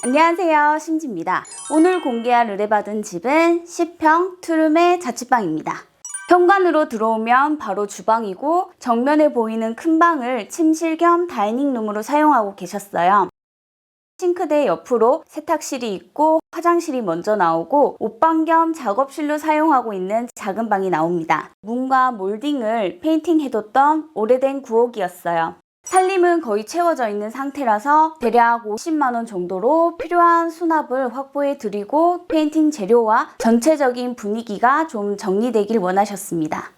안녕하세요. 심지입니다. 오늘 공개할 의뢰받은 집은 10평 투룸의 자취방입니다. 현관으로 들어오면 바로 주방이고 정면에 보이는 큰 방을 침실 겸 다이닝룸으로 사용하고 계셨어요. 싱크대 옆으로 세탁실이 있고 화장실이 먼저 나오고 옷방 겸 작업실로 사용하고 있는 작은 방이 나옵니다. 문과 몰딩을 페인팅해뒀던 오래된 구옥이었어요. 살림은 거의 채워져 있는 상태라서 대략 50만원 정도로 필요한 수납을 확보해 드리고 페인팅 재료와 전체적인 분위기가 좀 정리되길 원하셨습니다.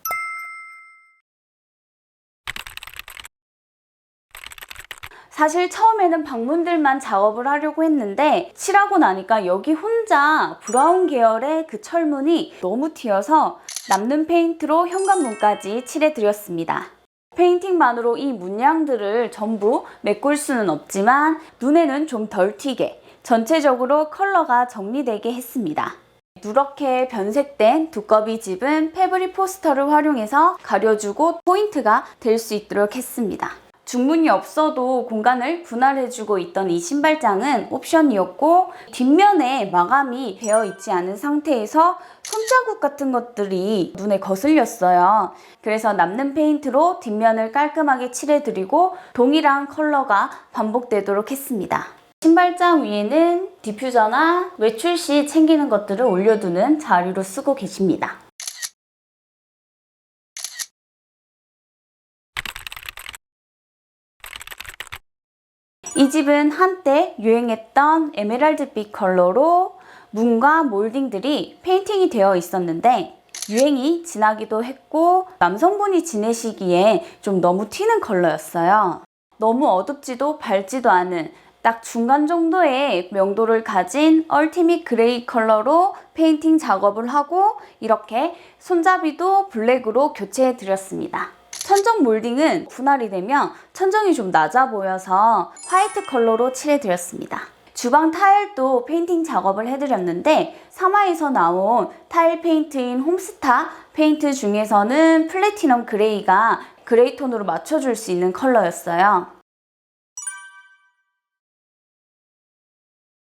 사실 처음에는 방문들만 작업을 하려고 했는데 칠하고 나니까 여기 혼자 브라운 계열의 그 철문이 너무 튀어서 남는 페인트로 현관문까지 칠해드렸습니다. 페인팅만으로 이 문양들을 전부 메꿀 수는 없지만 눈에는 좀 덜 튀게 전체적으로 컬러가 정리되게 했습니다. 누렇게 변색된 두꺼비 집은 패브릭 포스터를 활용해서 가려주고 포인트가 될 수 있도록 했습니다. 중문이 없어도 공간을 분할해주고 있던 이 신발장은 옵션이었고 뒷면에 마감이 되어 있지 않은 상태에서 손자국 같은 것들이 눈에 거슬렸어요. 그래서 남는 페인트로 뒷면을 깔끔하게 칠해드리고 동일한 컬러가 반복되도록 했습니다. 신발장 위에는 디퓨저나 외출 시 챙기는 것들을 올려두는 자리로 쓰고 계십니다. 이 집은 한때 유행했던 에메랄드빛 컬러로 문과 몰딩들이 페인팅이 되어 있었는데 유행이 지나기도 했고 남성분이 지내시기에 좀 너무 튀는 컬러였어요. 너무 어둡지도 밝지도 않은 딱 중간 정도의 명도를 가진 얼티밋 그레이 컬러로 페인팅 작업을 하고 이렇게 손잡이도 블랙으로 교체해 드렸습니다. 천정 몰딩은 분할이 되면 천정이 좀 낮아 보여서 화이트 컬러로 칠해 드렸습니다. 주방 타일도 페인팅 작업을 해드렸는데 사마에서 나온 타일 페인트인 홈스타 페인트 중에서는 플래티넘 그레이가 그레이 톤으로 맞춰줄 수 있는 컬러였어요.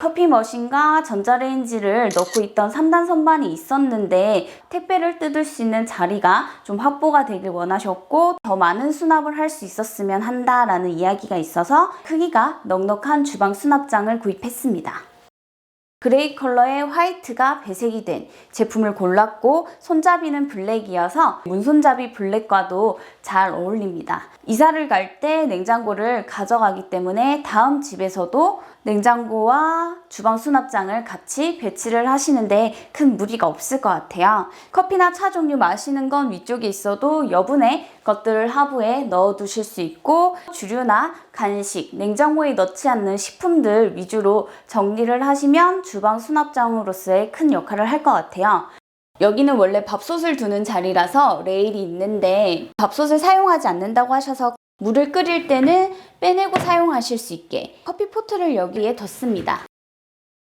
커피 머신과 전자레인지를 넣고 있던 3단 선반이 있었는데 택배를 뜯을 수 있는 자리가 좀 확보가 되길 원하셨고 더 많은 수납을 할 수 있었으면 한다라는 이야기가 있어서 크기가 넉넉한 주방 수납장을 구입했습니다. 그레이 컬러의 화이트가 배색이 된 제품을 골랐고 손잡이는 블랙이어서 문손잡이 블랙과도 잘 어울립니다. 이사를 갈 때 냉장고를 가져가기 때문에 다음 집에서도 냉장고와 주방 수납장을 같이 배치를 하시는데 큰 무리가 없을 것 같아요. 커피나 차 종류 마시는 건 위쪽에 있어도 여분의 것들을 하부에 넣어 두실 수 있고 주류나 간식, 냉장고에 넣지 않는 식품들 위주로 정리를 하시면 주방 수납장으로서의 큰 역할을 할 것 같아요. 여기는 원래 밥솥을 두는 자리라서 레일이 있는데 밥솥을 사용하지 않는다고 하셔서 물을 끓일 때는 빼내고 사용하실 수 있게 커피 포트를 여기에 뒀습니다.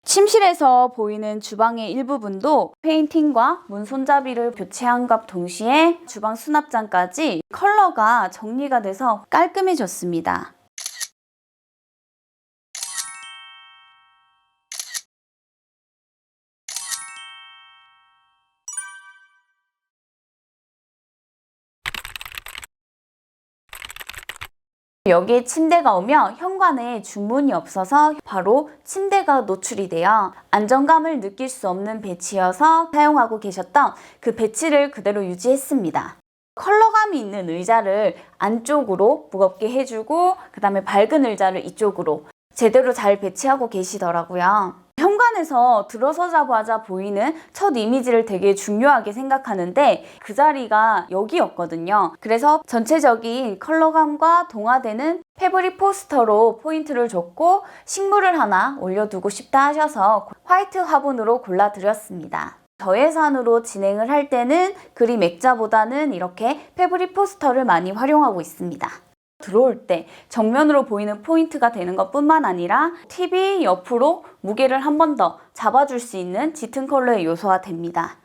침실에서 보이는 주방의 일부분도 페인팅과 문 손잡이를 교체한과 동시에 주방 수납장까지 컬러가 정리가 돼서 깔끔해졌습니다. 여기에 침대가 오면 현관에 중문이 없어서 바로 침대가 노출이 돼요. 안정감을 느낄 수 없는 배치여서 사용하고 계셨던 그 배치를 그대로 유지했습니다. 컬러감이 있는 의자를 안쪽으로 무겁게 해주고 그 다음에 밝은 의자를 이쪽으로 제대로 잘 배치하고 계시더라고요. 현관에서 들어서자마자 보이는 첫 이미지를 되게 중요하게 생각하는데 그 자리가 여기였거든요. 그래서 전체적인 컬러감과 동화되는 패브릭 포스터로 포인트를 줬고 식물을 하나 올려두고 싶다 하셔서 화이트 화분으로 골라드렸습니다. 저예산으로 진행을 할 때는 그림 액자보다는 이렇게 패브릭 포스터를 많이 활용하고 있습니다. 들어올 때 정면으로 보이는 포인트가 되는 것 뿐만 아니라 TV 옆으로 무게를 한 번 더 잡아줄 수 있는 짙은 컬러의 요소가 됩니다.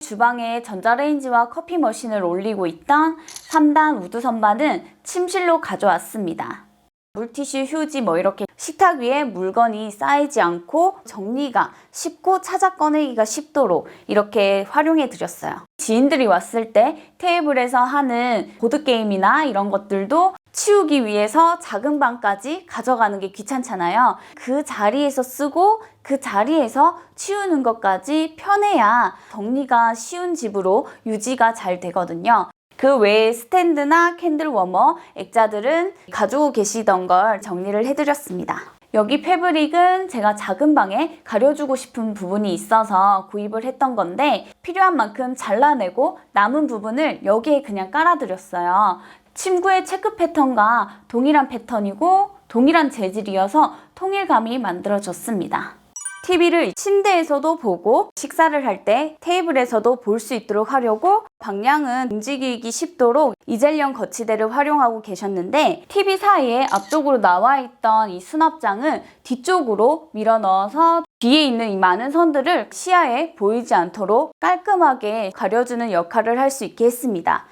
주방에 전자레인지와 커피 머신을 올리고 있던 3단 우드 선반은 침실로 가져왔습니다. 물티슈, 휴지 뭐 이렇게 식탁 위에 물건이 쌓이지 않고 정리가 쉽고 찾아 꺼내기가 쉽도록 이렇게 활용해 드렸어요. 지인들이 왔을 때 테이블에서 하는 보드게임이나 이런 것들도 치우기 위해서 작은 방까지 가져가는 게 귀찮잖아요. 그 자리에서 쓰고 그 자리에서 치우는 것까지 편해야 정리가 쉬운 집으로 유지가 잘 되거든요. 그 외에 스탠드나 캔들 워머, 액자들은 가지고 계시던 걸 정리를 해드렸습니다. 여기 패브릭은 제가 작은 방에 가려주고 싶은 부분이 있어서 구입을 했던 건데 필요한 만큼 잘라내고 남은 부분을 여기에 그냥 깔아드렸어요. 침구의 체크 패턴과 동일한 패턴이고 동일한 재질이어서 통일감이 만들어졌습니다. TV를 침대에서도 보고 식사를 할 때 테이블에서도 볼 수 있도록 하려고 방향은 움직이기 쉽도록 이젤리언 거치대를 활용하고 계셨는데 TV 사이에 앞쪽으로 나와 있던 이 수납장은 뒤쪽으로 밀어 넣어서 뒤에 있는 이 많은 선들을 시야에 보이지 않도록 깔끔하게 가려주는 역할을 할 수 있게 했습니다.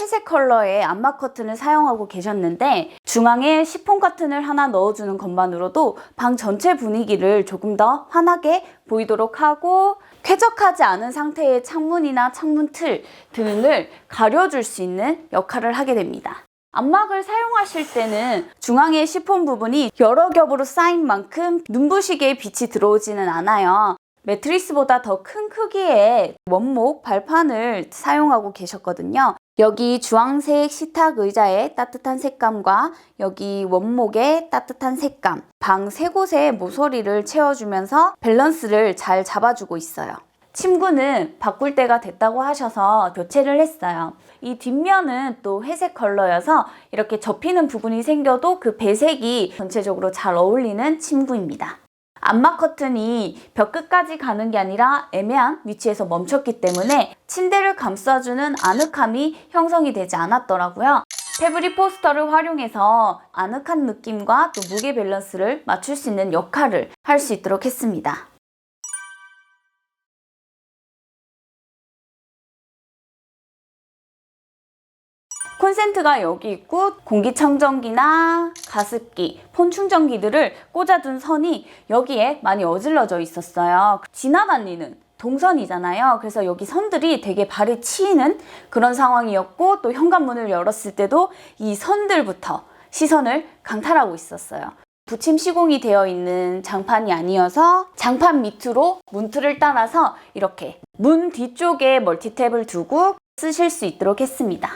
회색 컬러의 암막 커튼을 사용하고 계셨는데 중앙에 시폰 커튼을 하나 넣어주는 것만으로도 방 전체 분위기를 조금 더 환하게 보이도록 하고 쾌적하지 않은 상태의 창문이나 창문 틀 등을 가려줄 수 있는 역할을 하게 됩니다. 암막을 사용하실 때는 중앙의 시폰 부분이 여러 겹으로 쌓인 만큼 눈부시게 빛이 들어오지는 않아요. 매트리스보다 더 큰 크기의 원목 발판을 사용하고 계셨거든요. 여기 주황색 식탁 의자의 따뜻한 색감과 여기 원목의 따뜻한 색감, 방 세 곳의 모서리를 채워주면서 밸런스를 잘 잡아주고 있어요. 침구는 바꿀 때가 됐다고 하셔서 교체를 했어요. 이 뒷면은 또 회색 컬러여서 이렇게 접히는 부분이 생겨도 그 배색이 전체적으로 잘 어울리는 침구입니다. 암막 커튼이 벽 끝까지 가는 게 아니라 애매한 위치에서 멈췄기 때문에 침대를 감싸주는 아늑함이 형성이 되지 않았더라고요. 패브릭 포스터를 활용해서 아늑한 느낌과 또 무게 밸런스를 맞출 수 있는 역할을 할 수 있도록 했습니다. 콘센트가 여기 있고 공기청정기나 가습기, 폰 충전기들을 꽂아둔 선이 여기에 많이 어질러져 있었어요. 지나다니는 동선이잖아요. 그래서 여기 선들이 되게 발에 치이는 그런 상황이었고 또 현관문을 열었을 때도 이 선들부터 시선을 강탈하고 있었어요. 부침 시공이 되어 있는 장판이 아니어서 장판 밑으로 문틀을 따라서 이렇게 문 뒤쪽에 멀티탭을 두고 쓰실 수 있도록 했습니다.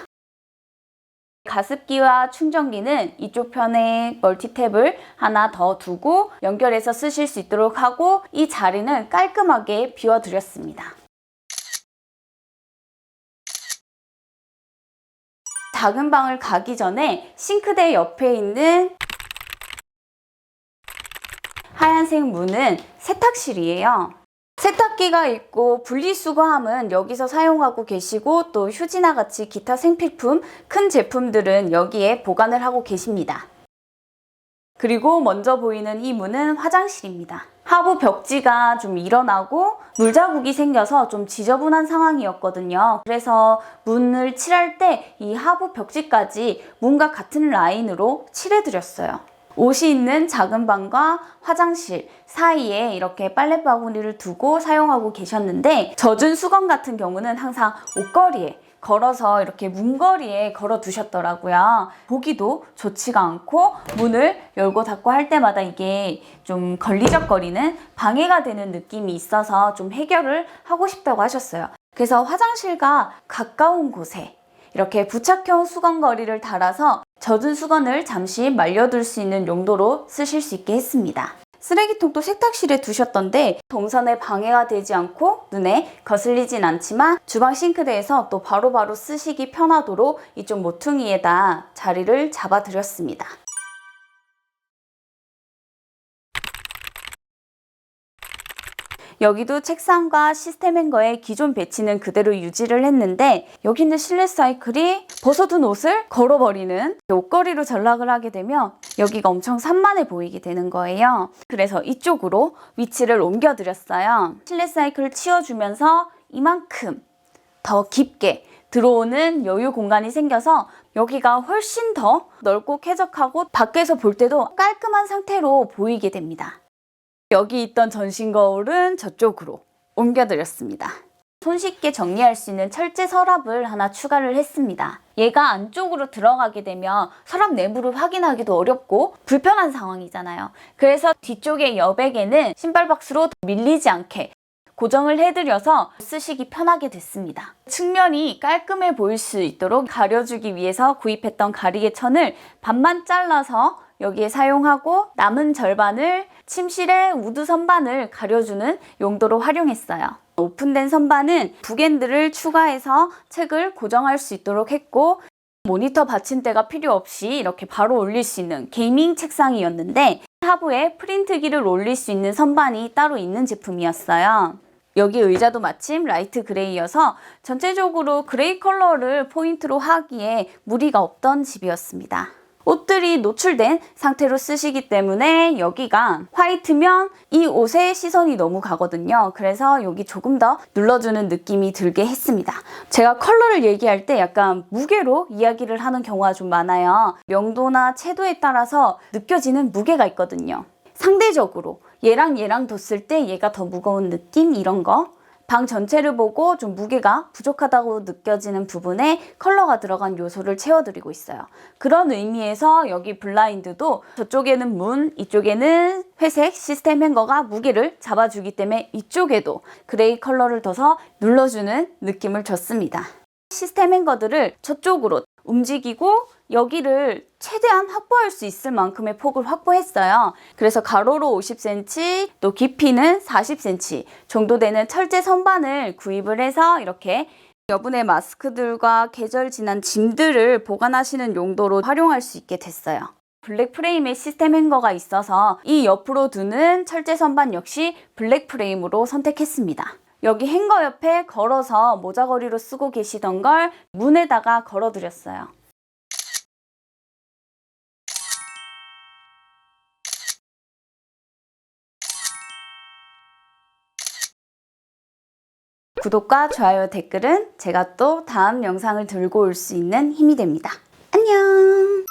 가습기와 충전기는 이쪽 편에 멀티탭을 하나 더 두고 연결해서 쓰실 수 있도록 하고 이 자리는 깔끔하게 비워드렸습니다. 작은 방을 가기 전에 싱크대 옆에 있는 하얀색 문은 세탁실이에요. 세탁기가 있고 분리수거함은 여기서 사용하고 계시고 또 휴지나 같이 기타 생필품 큰 제품들은 여기에 보관을 하고 계십니다. 그리고 먼저 보이는 이 문은 화장실입니다. 하부 벽지가 좀 일어나고 물자국이 생겨서 좀 지저분한 상황이었거든요. 그래서 문을 칠할 때 이 하부 벽지까지 문과 같은 라인으로 칠해드렸어요. 옷이 있는 작은 방과 화장실 사이에 이렇게 빨래 바구니를 두고 사용하고 계셨는데 젖은 수건 같은 경우는 항상 옷걸이에 걸어서 이렇게 문거리에 걸어 두셨더라고요. 보기도 좋지가 않고 문을 열고 닫고 할 때마다 이게 좀 걸리적거리는 방해가 되는 느낌이 있어서 좀 해결을 하고 싶다고 하셨어요. 그래서 화장실과 가까운 곳에 이렇게 부착형 수건거리를 달아서 젖은 수건을 잠시 말려둘 수 있는 용도로 쓰실 수 있게 했습니다. 쓰레기통도 세탁실에 두셨던데 동선에 방해가 되지 않고 눈에 거슬리진 않지만 주방 싱크대에서 또 바로바로 쓰시기 편하도록 이쪽 모퉁이에다 자리를 잡아드렸습니다. 여기도 책상과 시스템 행거의 기존 배치는 그대로 유지를 했는데 여기 있는 실내 사이클이 벗어둔 옷을 걸어버리는 옷걸이로 전락을 하게 되면 여기가 엄청 산만해 보이게 되는 거예요. 그래서 이쪽으로 위치를 옮겨드렸어요. 실내 사이클을 치워주면서 이만큼 더 깊게 들어오는 여유 공간이 생겨서 여기가 훨씬 더 넓고 쾌적하고 밖에서 볼 때도 깔끔한 상태로 보이게 됩니다. 여기 있던 전신 거울은 저쪽으로 옮겨드렸습니다. 손쉽게 정리할 수 있는 철제 서랍을 하나 추가를 했습니다. 얘가 안쪽으로 들어가게 되면 서랍 내부를 확인하기도 어렵고 불편한 상황이잖아요. 그래서 뒤쪽의 여백에는 신발 박스로 밀리지 않게 고정을 해드려서 쓰시기 편하게 됐습니다. 측면이 깔끔해 보일 수 있도록 가려주기 위해서 구입했던 가리개 천을 반만 잘라서 여기에 사용하고 남은 절반을 침실의 우드 선반을 가려주는 용도로 활용했어요. 오픈된 선반은 북엔드를 추가해서 책을 고정할 수 있도록 했고 모니터 받침대가 필요 없이 이렇게 바로 올릴 수 있는 게이밍 책상이었는데 하부에 프린트기를 올릴 수 있는 선반이 따로 있는 제품이었어요. 여기 의자도 마침 라이트 그레이여서 전체적으로 그레이 컬러를 포인트로 하기에 무리가 없던 집이었습니다. 옷들이 노출된 상태로 쓰시기 때문에 여기가 화이트면 이 옷에 시선이 너무 가거든요. 그래서 여기 조금 더 눌러주는 느낌이 들게 했습니다. 제가 컬러를 얘기할 때 약간 무게로 이야기를 하는 경우가 좀 많아요. 명도나 채도에 따라서 느껴지는 무게가 있거든요. 상대적으로 얘랑 얘랑 뒀을 때 얘가 더 무거운 느낌 이런 거. 방 전체를 보고 좀 무게가 부족하다고 느껴지는 부분에 컬러가 들어간 요소를 채워드리고 있어요. 그런 의미에서 여기 블라인드도 저쪽에는 문, 이쪽에는 회색 시스템 행거가 무게를 잡아주기 때문에 이쪽에도 그레이 컬러를 둬서 눌러주는 느낌을 줬습니다. 시스템 행거들을 저쪽으로 움직이고 여기를 최대한 확보할 수 있을 만큼의 폭을 확보했어요. 그래서 가로로 50cm, 또 깊이는 40cm 정도 되는 철제 선반을 구입을 해서 이렇게 여분의 마스크들과 계절 지난 짐들을 보관하시는 용도로 활용할 수 있게 됐어요. 블랙 프레임의 시스템 행거가 있어서 이 옆으로 두는 철제 선반 역시 블랙 프레임으로 선택했습니다. 여기 행거 옆에 걸어서 모자거리로 쓰고 계시던 걸 문에다가 걸어드렸어요. 구독과 좋아요, 댓글은 제가 또 다음 영상을 들고 올 수 있는 힘이 됩니다. 안녕!